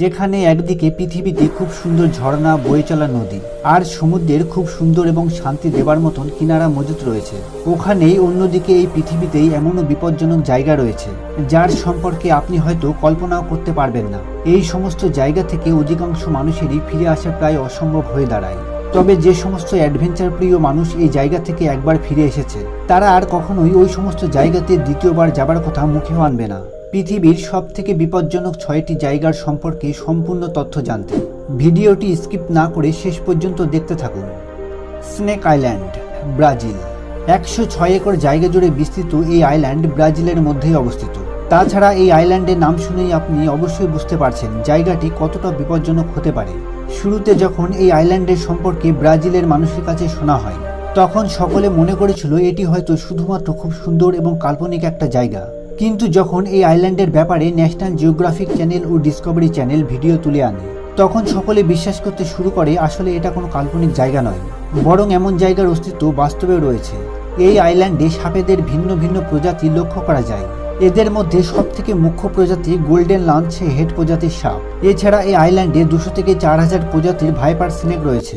যেখানে একদিকে পৃথিবীতে খুব সুন্দর ঝর্ণা, বয়ে চলা নদী আর সমুদ্রের খুব সুন্দর এবং শান্তি দেবার মতন কিনারা মজুত রয়েছে। ওখানেই অন্যদিকে এই পৃথিবীতেই এমনও বিপজ্জনক জায়গা রয়েছে, যার সম্পর্কে আপনি হয়তো কল্পনাও করতে পারবেন না। এই সমস্ত জায়গা থেকে অধিকাংশ মানুষেরই ফিরে আসা প্রায় অসম্ভব হয়ে দাঁড়ায়। তবে যে সমস্ত অ্যাডভেঞ্চার প্রিয় মানুষ এই জায়গা থেকে একবার ফিরে এসেছে, তারা আর কখনোই ওই সমস্ত জায়গাতে দ্বিতীয়বার যাবার কথা মুখেও আনবে না। পৃথিবীর সব থেকে বিপজ্জনক ছয়টি জায়গার সম্পর্কে সম্পূর্ণ তথ্য জানতে। ভিডিওটি স্কিপ না করে শেষ পর্যন্ত দেখতে থাকুন। Snake Island, Brazil. একশো ছয় একর জায়গা জুড়ে বিস্তৃত এই আইল্যান্ড ব্রাজিলের মধ্যেই অবস্থিত। তাছাড়া এই আইল্যান্ডের নাম শুনেই আপনি অবশ্যই বুঝতে পারছেন জায়গাটি কতটা বিপজ্জনক হতে পারে। শুরুতে যখন এই আইল্যান্ডের সম্পর্কে ব্রাজিলের মানুষের কাছে শোনা হয়, তখন সকলে মনে করেছিল এটি হয়তো শুধুমাত্র খুব সুন্দর এবং কাল্পনিক একটা জায়গা। কিন্তু যখন এই আইল্যান্ডের ব্যাপারে ন্যাশনাল জিওগ্রাফিক চ্যানেল ও ডিসকভারি চ্যানেল ভিডিও তুলে আনে, তখন সকলে বিশ্বাস করতে শুরু করে আসলে এটা কোনো কাল্পনিক জায়গা নয়, বরং এমন জায়গার অস্তিত্ব বাস্তবেও রয়েছে। এই আইল্যান্ডে সাপেদের ভিন্ন ভিন্ন প্রজাতি লক্ষ্য করা যায়। এদের মধ্যে সব থেকে মুখ্য প্রজাতি গোল্ডেন লাঞ্চ হেড প্রজাতির সাপ। এছাড়া এই আইল্যান্ডে দুশো থেকে চার হাজার প্রজাতির ভাইপার স্নেক রয়েছে।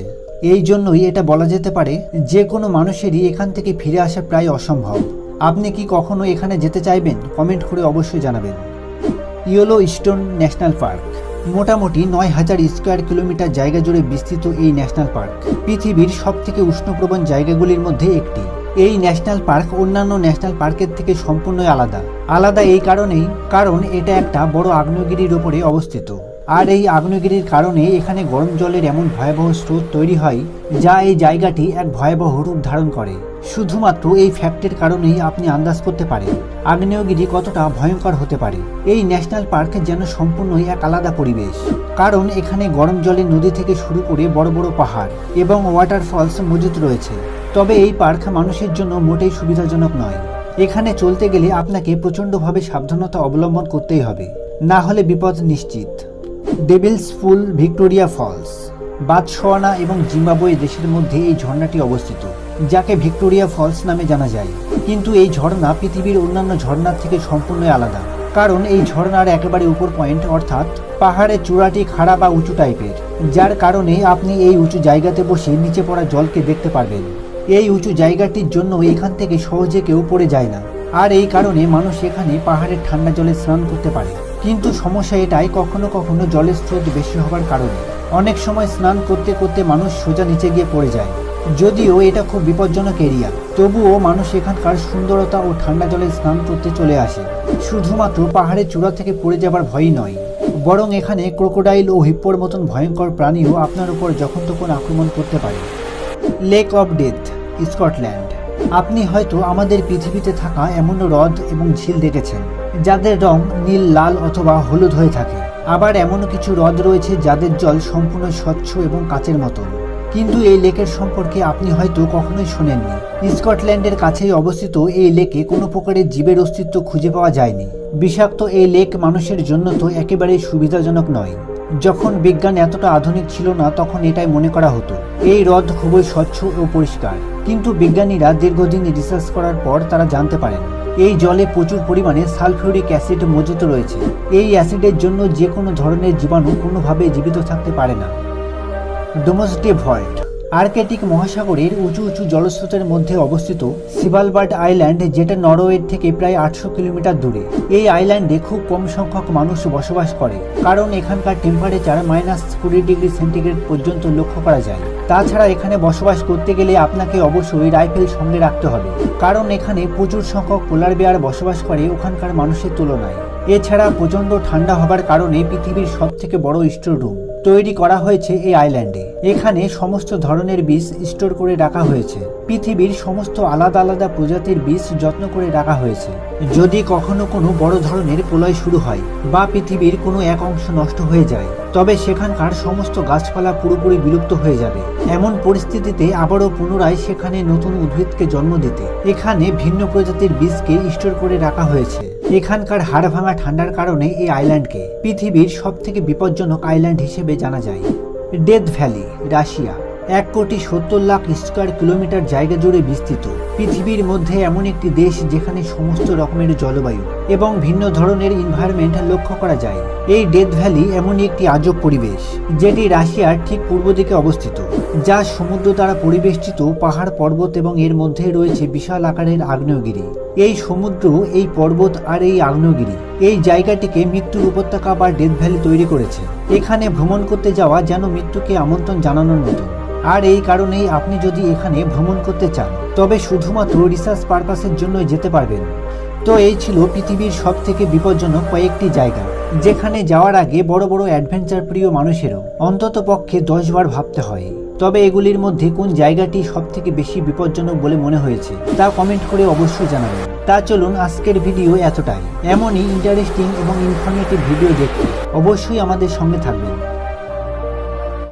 এই জন্যই এটা বলা যেতে পারে যে কোনো মানুষেরই এখান থেকে ফিরে আসা প্রায় অসম্ভব। আপনি কি কখনো এখানে যেতে চাইবেন? কমেন্ট করে অবশ্যই জানাবেন। Yellowstone National Park. মোটামুটি নয় হাজার স্কোয়ার কিলোমিটার জায়গা জুড়ে বিস্তৃত এই ন্যাশনাল পার্ক। পৃথিবীর সব থেকে উষ্ণপ্রবণ জায়গাগুলির মধ্যে একটি। এই ন্যাশনাল পার্ক অন্যান্য ন্যাশনাল পার্কের থেকে সম্পূর্ণই আলাদা। আলাদা এই কারণেই, কারণ এটা একটা বড় আগ্নেয়গিরির ওপরে অবস্থিত। আর এই আগ্নেয়গিরির কারণে এখানে গরম জলের এমন ভয়াবহ স্রোত তৈরি হয়, যা এই জায়গাটি এক ভয়াবহ রূপ ধারণ করে। শুধুমাত্র এই ফ্যাক্টের কারণেই আপনি আন্দাজ করতে পারেন, আগ্নেয়গিরি কতটা ভয়ঙ্কর হতে পারে। এই ন্যাশনাল পার্ক যেন সম্পূর্ণই এক আলাদা পরিবেশ, কারণ এখানে গরম জলের নদী থেকে শুরু করে বড় বড় পাহাড় এবং ওয়াটারফলস মজুত রয়েছে। তবে এই পার্ক মানুষের জন্য মোটেই সুবিধাজনক নয়। এখানে চলতে গেলে আপনাকে প্রচণ্ডভাবে সাবধানতা অবলম্বন করতেই হবে। না হলে বিপদ নিশ্চিত। ডেভিলস ফুল ভিক্টোরিয়া ফলস বাদশোয়ানা এবং জিম্বাবুয়ে দেশের মধ্যে এই ঝর্ণাটি অবস্থিত, যাকে ভিক্টোরিয়া ফলস নামে জানা যায়। কিন্তু এই ঝর্ণা পৃথিবীর অন্যান্য ঝর্ণার থেকে সম্পূর্ণ আলাদা, কারণ এই ঝর্ণার একেবারে উপর পয়েন্ট অর্থাৎ পাহাড়ের চূড়াটি খাড়া বা উঁচু টাইপের, যার কারণে আপনি এই উঁচু জায়গাতে বসে নিচে পড়া জলকে দেখতে পারবেন। এই উঁচু জায়গাটির জন্য এখান থেকে সহজে কেউ পড়ে যায় না, আর এই কারণে মানুষ এখানে পাহাড়ের ঠান্ডা জলে স্নান করতে পারে। কিন্তু সমস্যা এটাই, কখনো কখনো জলের স্রোত বেশি হবার কারণে। অনেক সময় স্নান করতে করতে মানুষ সোজা নিচে গিয়ে পড়ে যায়। যদিও এটা খুব বিপজ্জনক এরিয়া, তবুও মানুষ এখানকার সুন্দরতা ও ঠান্ডা জলে স্নান করতে চলে আসে। শুধুমাত্র পাহাড়ের চূড়া থেকে পড়ে যাবার ভয়ই নয়, বরং এখানে ক্রোকোডাইল ও হিপ্পোর মতন ভয়ঙ্কর প্রাণীও আপনার উপর যখন তখন আক্রমণ করতে পারে। Lake of Death, Scotland. আপনি হয়তো আমাদের পৃথিবীতে থাকা এমন হ্রদ এবং ঝিল দেখেছেন। যাদের রং নীল, লাল অথবা হলুদ হয়ে থাকে। আবার এমনও কিছু হ্রদ রয়েছে যাদের জল সম্পূর্ণ স্বচ্ছ এবং কাচের মতো। কিন্তু এই লেকের সম্পর্কে আপনি হয়তো কখনোই শোনেননি। স্কটল্যান্ডের কাছেই অবস্থিত এই লেকে কোনো প্রকারের জীবের অস্তিত্ব খুঁজে পাওয়া যায়নি। বিষাক্ত এই লেক মানুষের জন্য তো একেবারেই সুবিধাজনক নয়। যখন বিজ্ঞান এতটা আধুনিক ছিল না, তখন এটাই মনে করা হতো। এই হ্রদ খুবই স্বচ্ছ ও পরিষ্কার। কিন্তু বিজ্ঞানীরা দীর্ঘদিন রিসার্চ করার পর তারা জানতে পারেন এই জলে প্রচুর পরিমাণে সালফিউরিক অ্যাসিড মজুত রয়েছে। এই অ্যাসিডের জন্য যে কোনো ধরনের জীবাণু কোনোভাবে জীবিত থাকতে পারে না। ডোমসডে ভল্ট আর্কেটিক মহাসাগরের উঁচু উঁচু জলস্রোতের মধ্যে অবস্থিত সিভালবার্ট আইল্যান্ড, যেটা নরওয়ের থেকে প্রায় আটশো কিলোমিটার দূরে। এই আইল্যান্ডে খুব কম সংখ্যক মানুষ বসবাস করে, কারণ এখানকার টেম্পারেচার মাইনাস কুড়ি ডিগ্রি সেন্টিগ্রেড পর্যন্ত লক্ষ্য করা যায়। তাছাড়া এখানে বসবাস করতে গেলে আপনাকে অবশ্যই রাইফেল সঙ্গে রাখতে হবে, কারণ এখানে প্রচুর সংখ্যক পোলার বেয়ার বসবাস করে ওখানকার মানুষের তুলনায়। এছাড়া প্রচণ্ড ঠান্ডা হবার কারণে পৃথিবীর সবথেকে বড় স্টোর রুম তৈরি করা হয়েছে এই আইল্যান্ডে। এখানে সমস্ত ধরনের বীজ স্টোর করে রাখা হয়েছে। পৃথিবীর সমস্ত আলাদা আলাদা প্রজাতির বীজ যত্ন করে রাখা হয়েছে। যদি কখনো কোনো বড় ধরনের প্রলয় শুরু হয় বা পৃথিবীর কোনো এক অংশ নষ্ট হয়ে যায়, তবে সেখানকার সমস্ত গাছপালা পুরোপুরি বিলুপ্ত হয়ে যাবে। এমন পরিস্থিতিতে আবারও পুনরায় সেখানে নতুন উদ্ভিদকে জন্ম দিতে। এখানে ভিন্ন প্রজাতির বীজকে স্টোর করে রাখা হয়েছে। এখানকার হাড় ভাঙা ঠান্ডার কারণে এই আইল্যান্ডকে পৃথিবীর সবথেকে বিপজ্জনক আইল্যান্ড হিসেবে জানা যায়। ডেথ ভ্যালি রাশিয়া এক কোটি সত্তর লাখ স্কোয়ার কিলোমিটার জায়গা জুড়ে বিস্তৃত। পৃথিবীর মধ্যে এমন একটি দেশ যেখানে সমস্ত রকমের জলবায়ু এবং ভিন্ন ধরনের ইনভায়রনমেন্ট লক্ষ্য করা যায়। এই ডেথ ভ্যালি এমনই একটি আজব পরিবেশ, যেটি রাশিয়ার ঠিক পূর্ব দিকে অবস্থিত, যা সমুদ্র দ্বারা পরিবেষ্টিত পাহাড়, পর্বত এবং এর মধ্যে রয়েছে বিশাল আকারের আগ্নেয়গিরি। এই সমুদ্র, এই পর্বত আর এই আগ্নেয়গিরি, এই জায়গাটিকে মৃত্যুর উপত্যকা বা ডেথ ভ্যালি তৈরি করেছে। এখানে ভ্রমণ করতে যাওয়া যেন মৃত্যুকে আমন্ত্রণ জানানোর মতো। আর এই কারণেই আপনি যদি এখানে ভ্রমণ করতে চান, তবে শুধুমাত্র রিসার্চ পারপাসের জন্য যেতে পারবেন। তো এই ছিল পৃথিবীর সব থেকে বিপজ্জনক কয়েকটি জায়গা, যেখানে যাওয়ার আগে বড় বড় অ্যাডভেঞ্চার প্রিয় মানুষেরও অন্তত পক্ষে দশবার ভাবতে হয়। তবে এগুলির মধ্যে কোন জায়গাটি সব থেকে বেশি বিপজ্জনক বলে মনে হয়েছে, তা কমেন্ট করে অবশ্যই জানাবেন। তা চলুন আজকের ভিডিও এতটাই। এমনই ইন্টারেস্টিং এবং ইনফরমেটিভ ভিডিও দেখতে অবশ্যই আমাদের সঙ্গে থাকবেন।